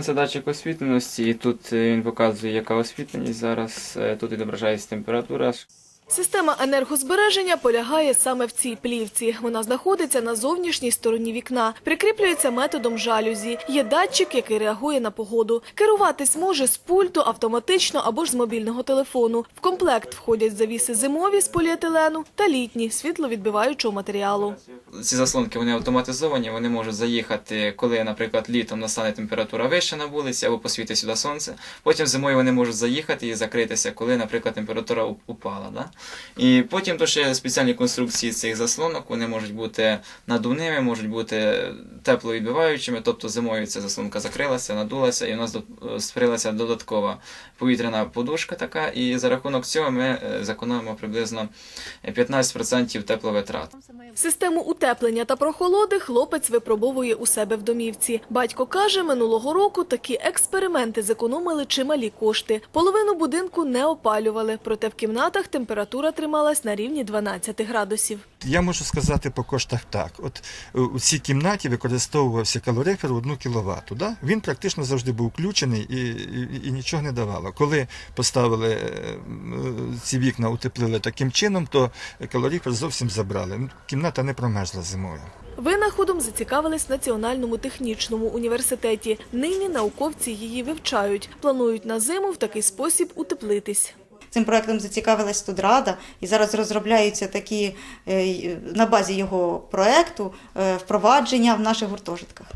Це датчик освітленості, і тут е, він показує, яка освітленість зараз. Е, Тут відображається температура. Система енергозбереження полягає саме в цій плівці. Вона знаходиться на зовнішній стороні вікна, прикріплюється методом жалюзі. Є датчик, який реагує на погоду. Керуватись може з пульту, автоматично або ж з мобільного телефону. В комплект входять завіси зимові з поліетилену та літні світловідбиваючого матеріалу. Ці заслонки вони автоматизовані, вони можуть заїхати, коли, наприклад, літом настане температура вища на вулиці або посвітить сюди сонце. Потім зимою вони можуть заїхати і закритися, коли, наприклад, температура упала. Да? І потім то ще спеціальні конструкції цих заслонок, вони можуть бути надувними, можуть бути тепловідбиваючими, тобто зимою ця заслонка закрилася, надулася, і у нас створилася додаткова повітряна подушка така, і за рахунок цього ми е, зекономимо приблизно 15% тепловитрат. Систему утеплення та прохолоди хлопець випробовує у себе в домівці. Батько каже, минулого року такі експерименти зекономили чималі кошти. Половину будинку не опалювали, проте в кімнатах температура трималась на рівні 12 градусів. Я можу сказати по коштах так. От е, у цій кімнаті використовувався калорифер 1 кВт. Да? Він практично завжди був включений і, і, і нічого не давало. Коли поставили е, ці вікна, утеплили таким чином, то калорифер зовсім забрали. Кімната не промерзла зимою. Винаходом зацікавились в Національному технічному університеті. Нині науковці її вивчають. Планують на зиму в такий спосіб утеплитись. Цим проектом зацікавилась студрада, і зараз розробляються такі е, на базі його проекту е, впровадження в наших гуртожитках.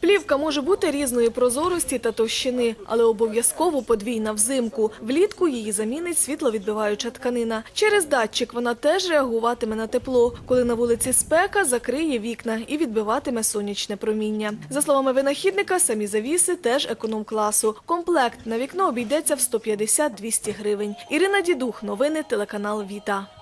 Плівка може бути різної прозорості та товщини, але обов'язково подвійна взимку. Влітку її замінить світловідбиваюча тканина. Через датчик вона теж реагуватиме на тепло. Коли на вулиці спека, закриє вікна і відбиватиме сонячне проміння. За словами винахідника, самі завіси теж економ-класу. Комплект на вікно обійдеться в 150-200 гривень. Ірина Дідух, новини телеканал Віта.